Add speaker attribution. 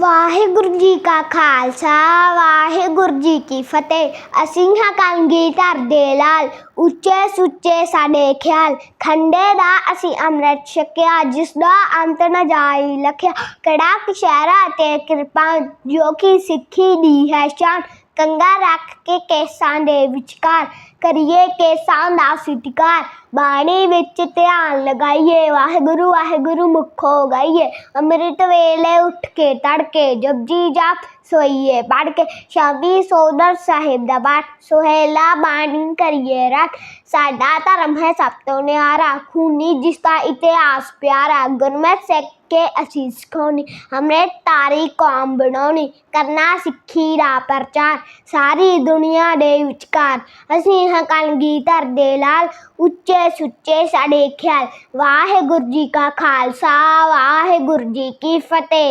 Speaker 1: ਵਾਹਿਗੁਰੂ ਜੀ ਕਾ ਖਾਲਸਾ ਵਾਹਿਗੁਰੂ ਜੀ ਕੀ ਫਤਿਹ ਅਸੀਂ ਹਾਂ ਕਾਂਗੀ ਧਰ ਦੇ ਲਾਲ ਉੱਚੇ ਸੁੱਚੇ ਸਾਡੇ ਖਿਆਲ ਖੰਡੇ ਦਾ ਅਸੀਂ ਅੰਮ੍ਰਿਤ ਛਕਿਆ ਜਿਸ ਦਾ ਅੰਤ ਨਾ ਜਾਈ ਲਖਿਆ ਕੜਾ ਕਿਸ਼ਾਰਾ ਤੇ ਕਿਰਪਾ ਜੋ ਕੀ ਸਿੱਖੀ ਦੀ ਹੈ ਸ਼ਾਨ ਕੰਗਾ ਰੱਖ ਕੇ ਕੇਸਾਂ ਦੇ ਵਿਚਕਾਰ કરીએ કે સાના સિતિકાર બાણે وچ ધ્યાન લગાઈએ વાહ ગુરુ આહે ગુરુ મખો ગઈએ અમૃત વેલે ઉઠ કે ઢકે જબજી જાપ સોઈએ બડકે શબી સોંદર સાહેબદબત સોહેલા બાંડીન કરીએ રાખ સાડા ધર્મ હે સબતને આરા ખૂની જિસ્તા ઇતિહાસ પ્યારા ગરમ સેકે આશીષ કોની હમે તારી કોમ બનાઉની કરના સખી રા પરચાર ساری દુનિયા દે ઉચકાર અસી ਹਾਂ ਕਲਗੀ ਧਰ ਦੇ ਲਾਲ ਉੱਚੇ ਸੁੱਚੇ ਸਾਡੇ ਖਿਆਲ ਵਾਹਿਗੁਰੂ ਜੀ ਕਾ ਖਾਲਸਾ ਵਾਹਿਗੁਰੂ ਜੀ ਕੀ ਫਤਿਹ